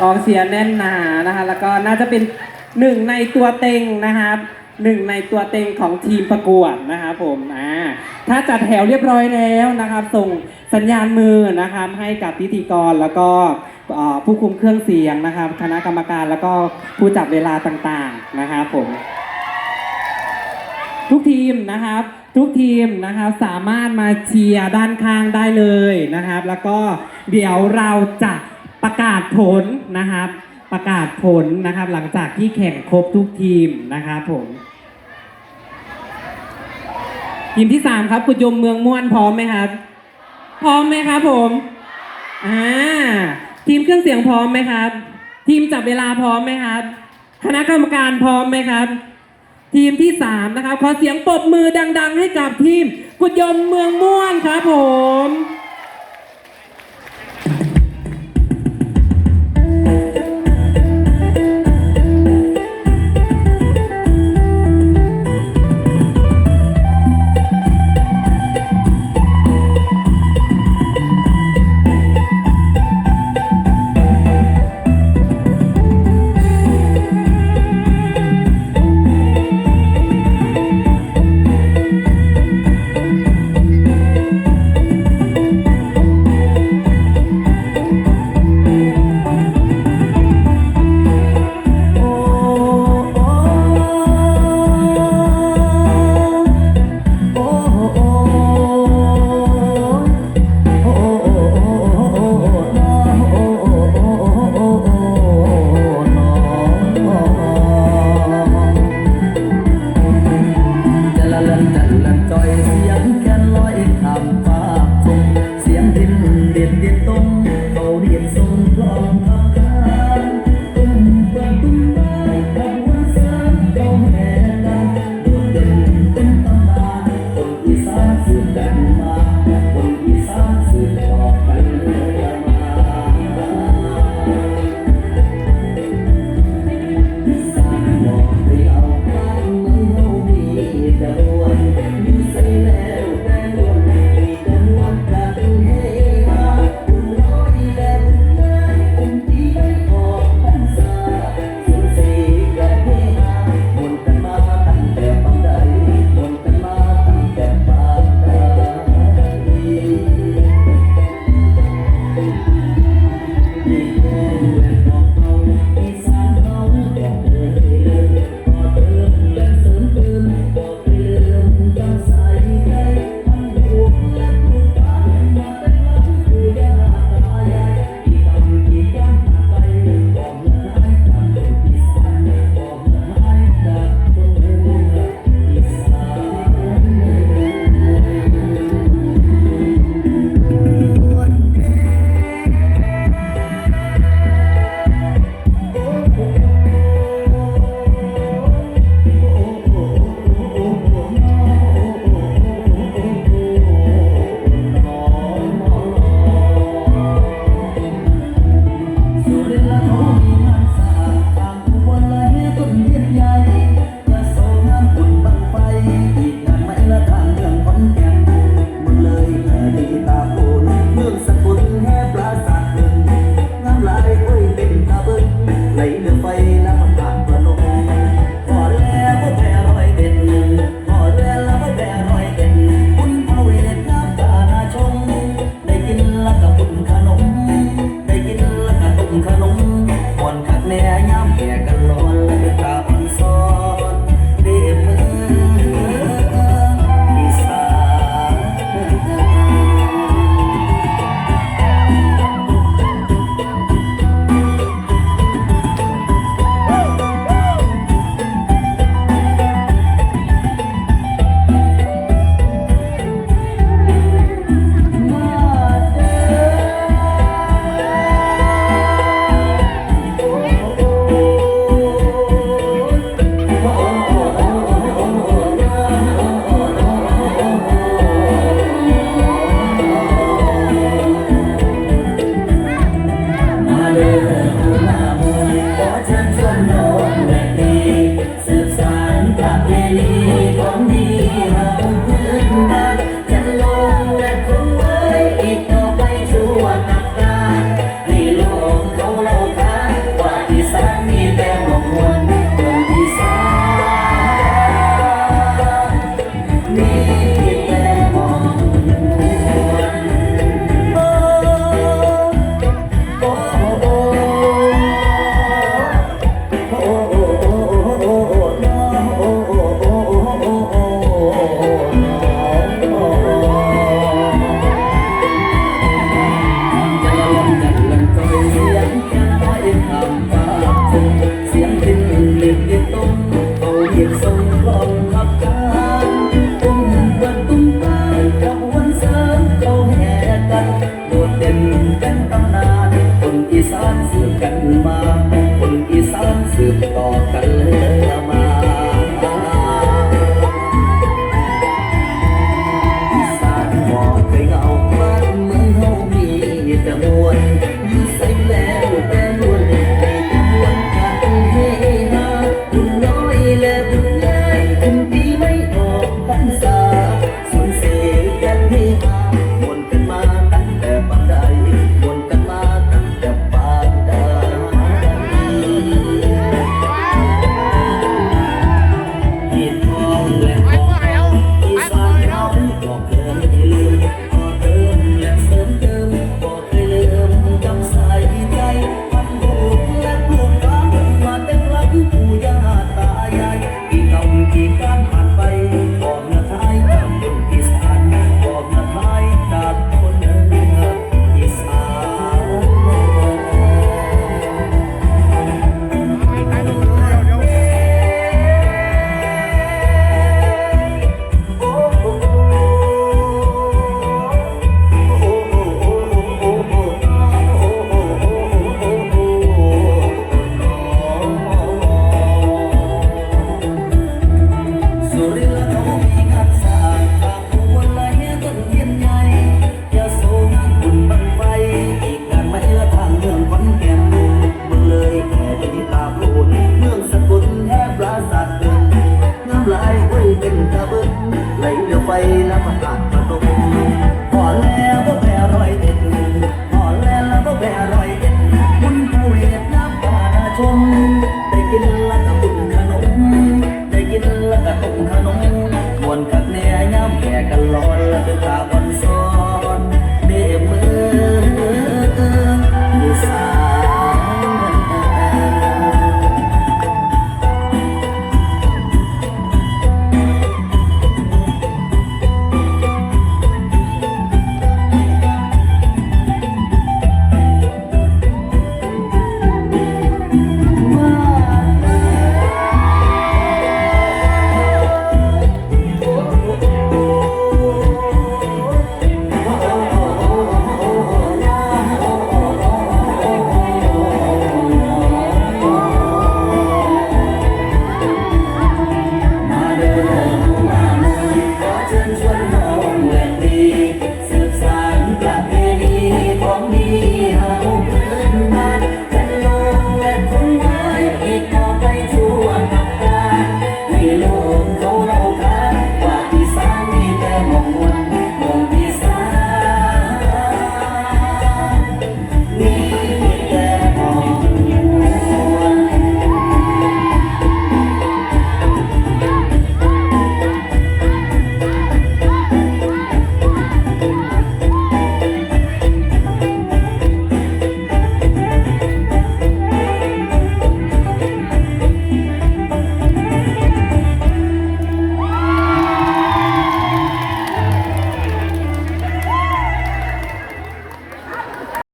กองเชียร์แน่นหนานะคะ แล้วก็น่าจะเป็นหนึ่งในตัวเต็งนะครับหนึ่งในตัวเต็งของทีมประกวดนะครับผมอ่าถ้าจัดแถวเรียบร้อยแล้วนะครับ ส่งสัญญาณมือนะครับให้กับพิธีกรแล้วก็ผู้คุมเครื่องเสียงนะครับ คณะกรรมการแล้วก็ผู้จับเวลาต่างๆนะครับผม ทุกทีมนะครับ ทุกทีมนะครับสามารถมาเชียร์ด้านข้างได้เลยนะครับ แล้วก็เดี๋ยวเราจะ ประกาศผลนะครับ ประกาศผลนะครับ หลังจากที่แข่งครบทุกทีมนะครับผมทีมที่สามครับกุดยมเมืองม่วนพร้อมไหมครับ พร้อมไหมครับผมอ่าทีมเครื่องเสียงพร้อมไหมครับ ทีมจับเวลาพร้อมไหมครับ คณะกรรมการพร้อมไหมครับ ทีมที่3นะครับขอเสียงปรบมือดัง ๆ ให้กับทีมกุดยมเมืองม่วนครับผม กันร้อน ต่อกันเลย